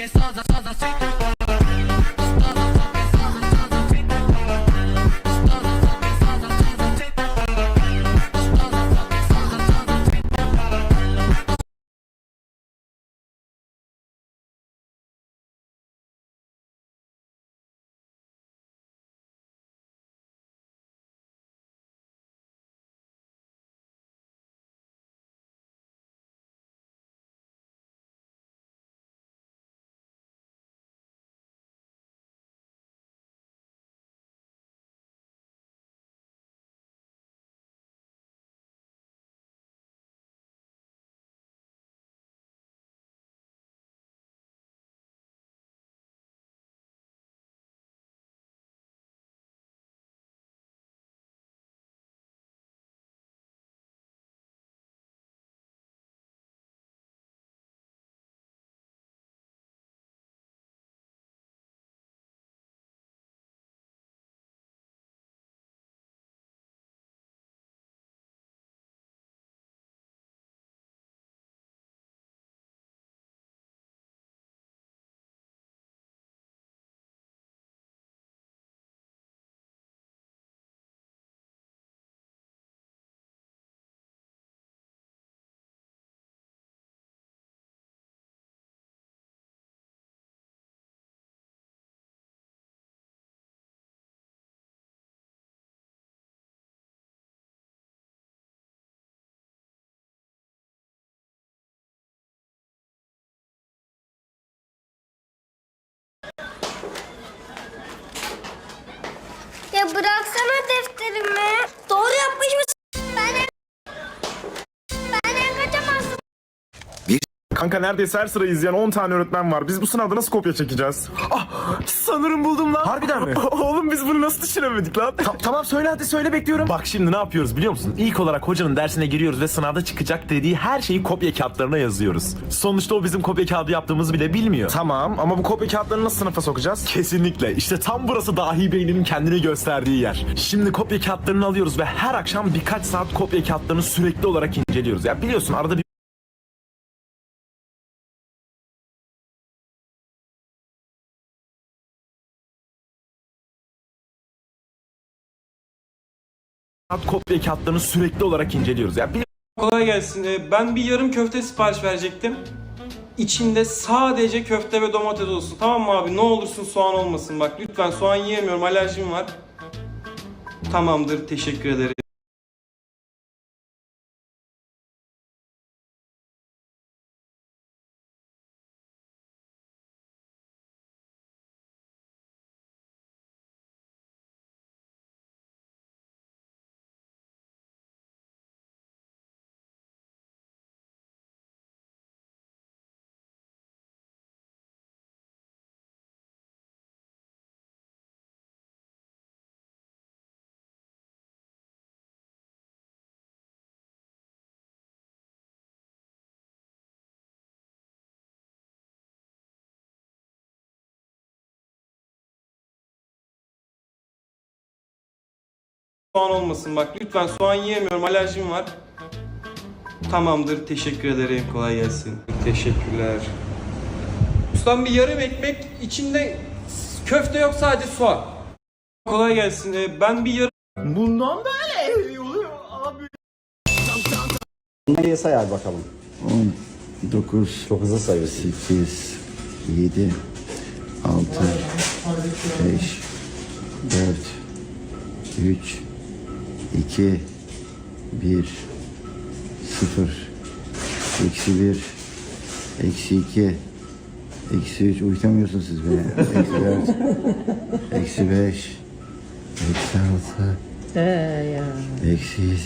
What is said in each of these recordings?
Ya defterimi. Kanka neredeyse her sıra izleyen 10 tane öğretmen var. Biz bu sınavda nasıl kopya çekeceğiz? Ah sanırım buldum lan. Harbiden mi? Oğlum biz bunu nasıl düşünemedik lan? Ta- tamam söyle hadi söyle bekliyorum. Bak şimdi ne yapıyoruz biliyor musun? İlk olarak hocanın dersine giriyoruz ve sınavda çıkacak dediği her şeyi kopya kağıtlarına yazıyoruz. Sonuçta o bizim kopya kağıdı yaptığımızı bile bilmiyor. Tamam ama bu kopya kağıtlarını nasıl sınıfa sokacağız? Kesinlikle. İşte tam burası dahi beyninin kendini gösterdiği yer. Şimdi kopya kağıtlarını alıyoruz ve her akşam birkaç saat kopya kağıtlarını sürekli olarak inceliyoruz. Ya biliyorsun arada bir saat kopya kağıtlarını sürekli olarak inceliyoruz. Ya biliyorsun Kolay gelsin. Ee, Ben bir yarım köfte sipariş verecektim. İçinde sadece köfte ve domates olsun. Tamam mı abi? Ne olursun soğan olmasın. Bak lütfen soğan yiyemiyorum. Alerjim var. Tamamdır. Teşekkür ederim. Soğan olmasın. Bak lütfen soğan yiyemiyorum. Alerjim var. Tamamdır. Teşekkür ederim. Kolay gelsin. Teşekkürler. Ustam bir yarım ekmek içinde köfte yok sadece soğan. Kolay gelsin. Ee, Ben bir yarım bundan böyle iyi oluyor abi. Nereye say hadi bakalım. 10, 9, Çok hızlı sayıyorsun. 8, 7, 6, 5, 4, 3, 2, 1, 0, eksi 1, eksi 2, eksi 3, uyutamıyorsunuz siz beni. Eksi 4, eksi 5, eksi 6, eksi 7,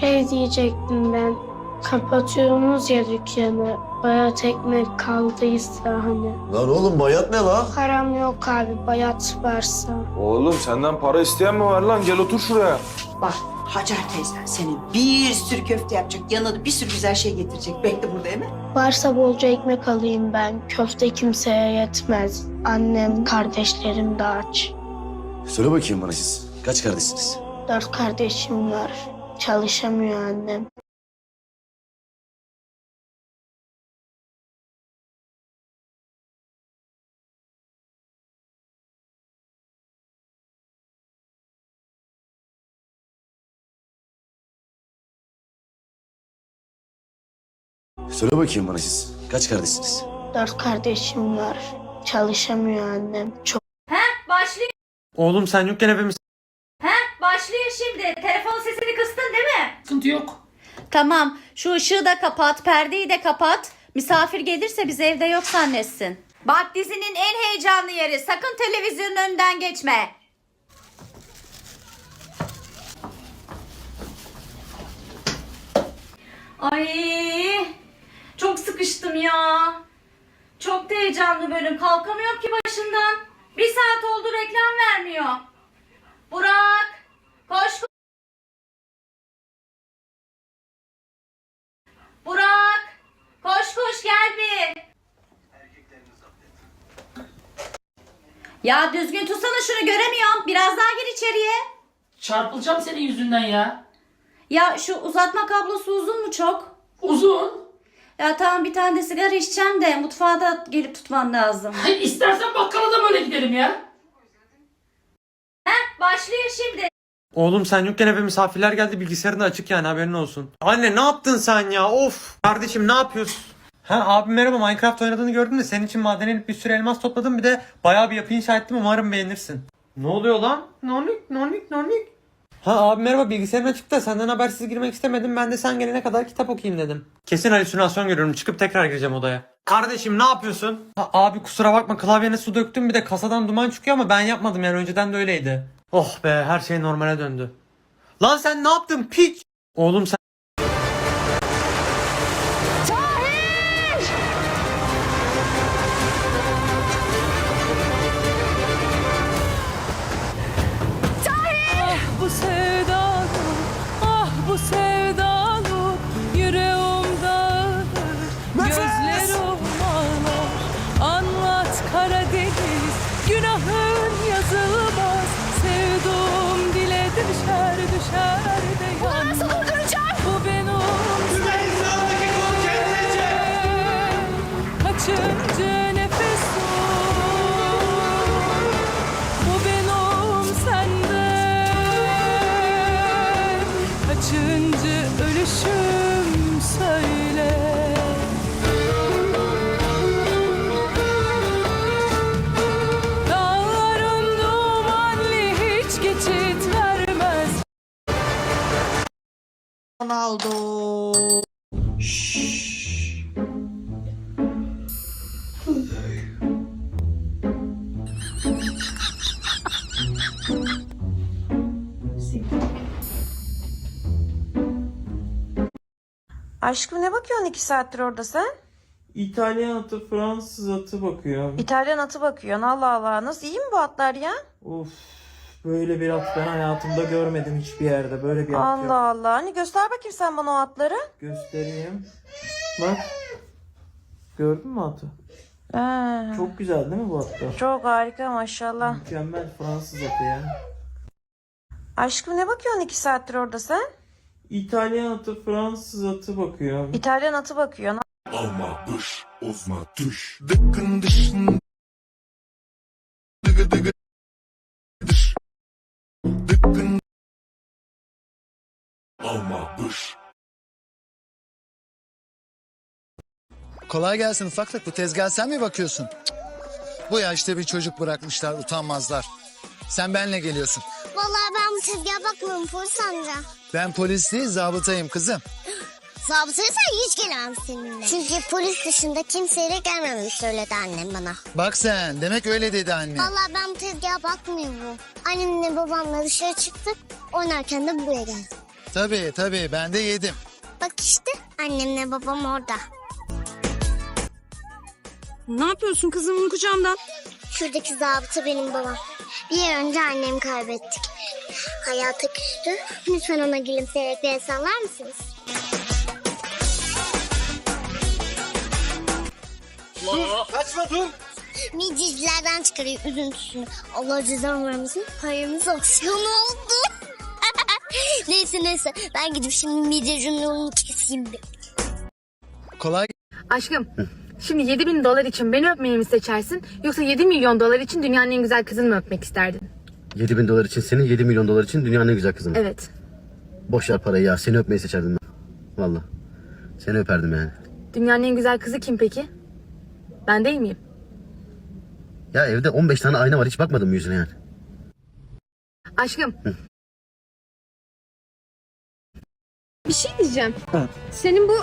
Şey diyecektim ben. Kapatıyorsunuz ya dükkanı. Bayat ekmek kaldıysa hani. Lan oğlum bayat ne lan? Param yok abi bayat varsa. Oğlum senden para isteyen mi var lan? Gel otur şuraya. Bak Hacer teyzen senin bir sürü köfte yapacak. Yanına da bir sürü güzel şey getirecek. Bekle burada hemen. Varsa bolca ekmek alayım ben. Köfte kimseye yetmez. Annem, kardeşlerim de aç. Söyle bakayım bana siz. Kaç kardeşsiniz? Dört kardeşim var. Çalışamıyor annem. Söyle bakayım bana siz. Kaç kardeşsiniz? Dört kardeşim var. Çalışamıyor annem. Çok Başlıyor. Oğlum sen yokken evimiz... Başlıyor şimdi. Telefon sesini kıstın değil mi? Sıkıntı yok. Tamam. Şu ışığı da kapat, perdeyi de kapat. Misafir gelirse biz evde yok zannetsin. Bak dizinin en heyecanlı yeri. Sakın televizyonun önünden geçme. Ay, çok sıkıştım ya. Çok heyecanlı bölüm. Kalkamıyorum ki başından. Bir saat oldu reklam vermiyor. Burak, koş Burak! Koş koş gel bir. Ya düzgün tutsana şunu göremiyorum. Biraz daha gir içeriye. Çarpılacağım senin yüzünden ya. Ya şu uzatma kablosu uzun mu çok? Uzun. Ya tamam bir tane de sigara içeceğim de mutfağa da gelip tutman lazım. Hayır istersen bakkala da böyle gidelim ya. Heh başlıyor şimdi. Oğlum sen yokken eve misafirler geldi bilgisayarın da açık yani haberin olsun. Anne ne yaptın sen ya of. Kardeşim ne yapıyorsun? Ha abi merhaba Minecraft oynadığını gördüm de senin için maden inip bir sürü elmas topladım bir de bayağı bir yapı inşa ettim umarım beğenirsin. Ne oluyor lan? Nonik nonik nonik. Ha abi merhaba bilgisayarın açık da senden habersiz girmek istemedim ben de sen gelene kadar kitap okuyayım dedim. Kesin halüsinasyon görüyorum çıkıp tekrar gireceğim odaya. Kardeşim ne yapıyorsun? Ha, abi kusura bakma klavyene su döktüm bir de kasadan duman çıkıyor ama ben yapmadım yani önceden de öyleydi. Oh be her şey normale döndü. Lan sen ne yaptın piç? Oğlum sen Aşkım ne bakıyorsun iki saattir orada sen? İtalyan atı, Fransız atı bakıyor. İtalyan atı bakıyorsun. Allah Allah. Nasıl iyi mi bu atlar ya? Of böyle bir at ben hayatımda görmedim hiçbir yerde. Böyle bir at Allah yok. Allah. Hani göster bakayım sen bana o atları. Göstereyim. Bak. Gördün mü atı? Ha, Çok güzel değil mi bu atlar? çok harika maşallah. Mükemmel Fransız atı ya. Aşkım ne bakıyorsun iki saattir orada sen? İtalyan atı, Fransız atı bakıyor. İtalyan atı bakıyorsun. Kolay gelsin ufaklık. Bu tezgah sen mi bakıyorsun? Bu yaşta bir çocuk bırakmışlar utanmazlar. Sen benle geliyorsun. Vallahi ben bu tezgaha bakmıyorum polis amca. Ben polis değil zabıtayım kızım. Zabıtaya sen hiç gelemem seninle. Çünkü polis dışında kimseyle gelmememi söyledi annem bana. Bak sen demek öyle dedi anne. Vallahi ben bu tezgaha bakmıyorum. Annemle babamla dışarı çıktık. Oynarken de buraya geldim. Tabii tabii ben de yedim. Bak işte annemle babam orada. Ne yapıyorsun kızımın kucağımdan? Şuradaki zabıta benim babam. Bir ay önce annemi kaybettik. Hayata küstü. Lütfen ona gülümseyerek bir el sallar mısınız? Kaçma dur. Midecilerden çıkarıyor üzüntüsünü. Allah cezanı vermesin. Hayırımız olsun. Ne oldu? Neyse neyse. Ben gidip şimdi midecinin yolunu keseyim bir. Kolay Aşkım şimdi 7 bin dolar için beni öpmeyi mi seçersin yoksa 7 milyon dolar için dünyanın en güzel kızını mı öpmek isterdin? 7 bin dolar için seni, 7 milyon dolar için dünyanın en güzel kızını. Evet. Boş ver parayı ya. Seni öpmeyi seçerdim ben. Valla. Seni öperdim yani. Dünyanın en güzel kızı kim peki? Ben değil miyim? Ya evde 15 tane ayna var hiç bakmadın mı yüzüne yani? Aşkım. Bir şey diyeceğim. Senin bu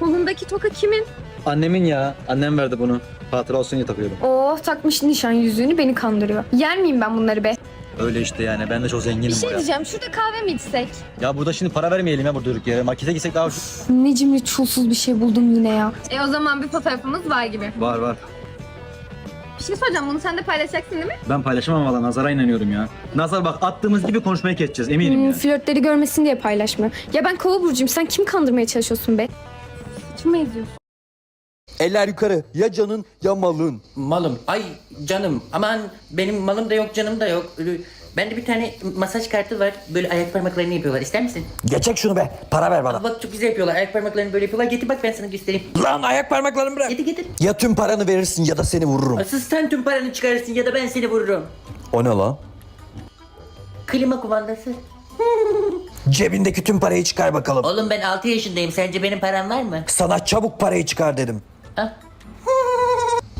kolundaki toka kimin? Annemin ya. Annem verdi bunu. Hatıra olsun diye takıyorum. Oh takmış nişan yüzüğünü beni kandırıyor. Yer miyim ben bunları be? Öyle işte yani. Ben de çok zenginim Bir şey baya. diyeceğim şurada kahve mi içsek? Ya burada şimdi para vermeyelim ya burada durduk yere. Markete gitsek daha Ne cimri çulsuz bir şey buldum yine ya. E o zaman bir fotoğrafımız var gibi. Var var. Bir şey soracağım bunu sen de paylaşacaksın değil mi? Ben paylaşamam valla. Nazara inanıyorum ya. Nazar bak attığımız gibi konuşmayı keseceğiz eminim ya. flörtleri görmesin diye paylaşma. Ya ben kova burcuyum sen kim kandırmaya çalışıyorsun be? Kime eziyorsun? Eller yukarı. Ya canın ya malın. Malım. Ay canım. Aman benim malım da yok canım da yok. Bende bir tane masaj kartı var. Böyle ayak parmaklarını yapıyorlar. İster misin? Geçek şunu be. Para ver bana. Bak çok güzel yapıyorlar. Ayak parmaklarını böyle yapıyorlar. Getir bak ben sana göstereyim. Lan ayak parmaklarını bırak. Getir getir. Ya tüm paranı verirsin ya da seni vururum. Asıl sen tüm paranı çıkarırsın ya da ben seni vururum. O ne lan? Klima kumandası. Cebindeki tüm parayı çıkar bakalım. Oğlum ben 6 yaşındayım. Sence benim param var mı? Sana çabuk parayı çıkar dedim. Ha?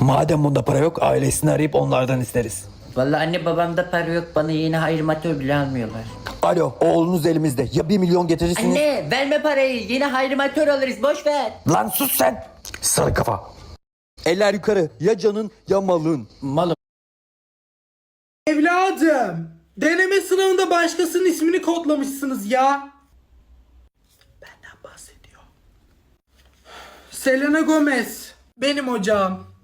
Madem bunda para yok ailesini arayıp onlardan isteriz. Vallahi anne babamda para yok. Bana yeni hayırmatör bile almıyorlar. Alo oğlunuz elimizde. Ya bir milyon getirirsiniz? Anne verme parayı. Yeni hayırmatör alırız. Boş ver. Lan sus sen. Sarı kafa. Eller yukarı. Ya canın ya malın. Malım. Evladım, deneme sınavında başkasının ismini kodlamışsınız ya. Benden bahsediyor. Selena Gomez, benim hocam.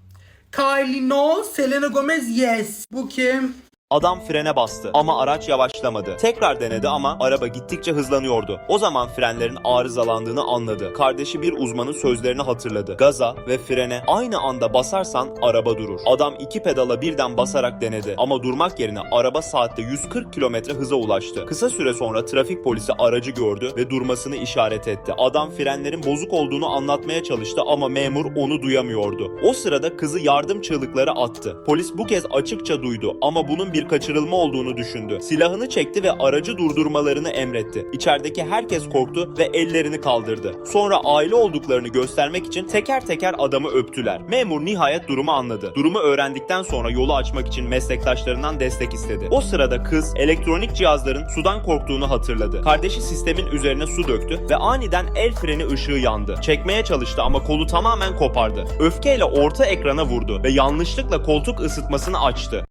Kylie no, Selena Gomez yes. Bu kim? Adam frene bastı ama araç yavaşlamadı. Tekrar denedi ama araba gittikçe hızlanıyordu. O zaman frenlerin arızalandığını anladı. Kardeşi bir uzmanın sözlerini hatırladı. Gaza ve frene aynı anda basarsan araba durur. Adam iki pedala birden basarak denedi ama durmak yerine araba saatte 140 kilometre hıza ulaştı. Kısa süre sonra trafik polisi aracı gördü ve durmasını işaret etti. Adam frenlerin bozuk olduğunu anlatmaya çalıştı ama memur onu duyamıyordu. O sırada kızı yardım çığlıkları attı. Polis bu kez açıkça duydu ama bunun bir kaçırılma olduğunu düşündü. Silahını çekti ve aracı durdurmalarını emretti. İçerideki herkes korktu ve ellerini kaldırdı. Sonra aile olduklarını göstermek için teker teker adamı öptüler. Memur nihayet durumu anladı. Durumu öğrendikten sonra yolu açmak için meslektaşlarından destek istedi. O sırada kız elektronik cihazların sudan korktuğunu hatırladı. Kardeşi sistemin üzerine su döktü ve aniden el freni ışığı yandı. Çekmeye çalıştı ama kolu tamamen kopardı. Öfkeyle orta ekrana vurdu ve yanlışlıkla koltuk ısıtmasını açtı.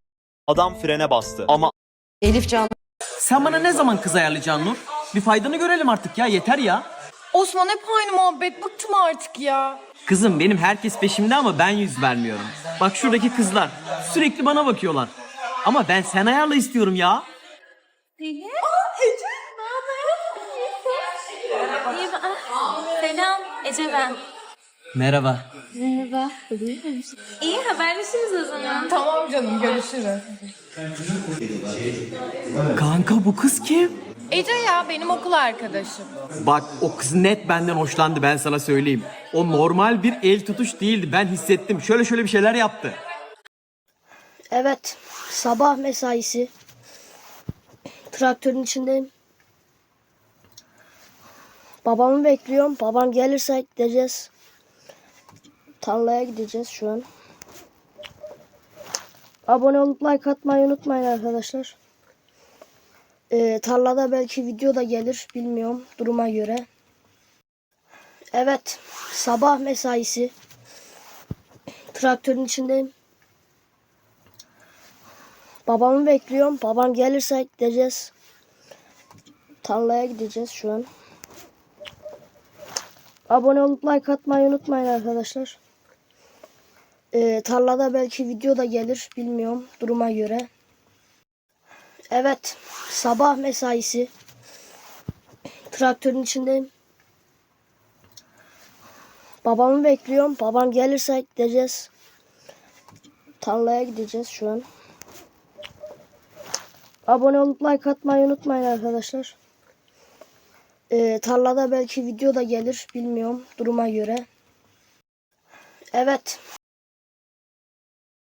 Adam frene bastı ama Elif Can. Sen bana ne zaman kız ayarlayacaksın Nur? Bir faydanı görelim artık ya yeter ya. Osman hep aynı muhabbet bıktım artık ya. Kızım benim herkes peşimde ama ben yüz vermiyorum. Bak şuradaki kızlar sürekli bana bakıyorlar. Ama ben sen ayarla istiyorum ya. Selam Ece ben. Merhaba. İyi haberleşiriz o zaman. Tamam canım görüşürüz. Kanka bu kız kim? Ece ya benim okul arkadaşım. Bak o kız net benden hoşlandı ben sana söyleyeyim. O normal bir el tutuş değildi ben hissettim. Şöyle şöyle bir şeyler yaptı. Evet, sabah mesaisi. Traktörün içindeyim. Babamı bekliyorum. Babam gelirse gideceğiz. Tarlaya gideceğiz şu an. Abone olup like atmayı unutmayın arkadaşlar. Ee, tarlada belki video da gelir. Bilmiyorum duruma göre. Evet, sabah mesaisi. Traktörün içindeyim. Babamı bekliyorum. Babam gelirse gideceğiz. Tarlaya gideceğiz şu an. Abone olup like atmayı unutmayın arkadaşlar. Ee, tarlada belki video da gelir. Bilmiyorum duruma göre. Evet. Sabah mesaisi. Traktörün içindeyim. Babamı bekliyorum. Babam gelirse gideceğiz. Tarlaya gideceğiz şu an. Abone olup like atmayı unutmayın arkadaşlar. Ee, tarlada belki video da gelir. Bilmiyorum duruma göre. Evet.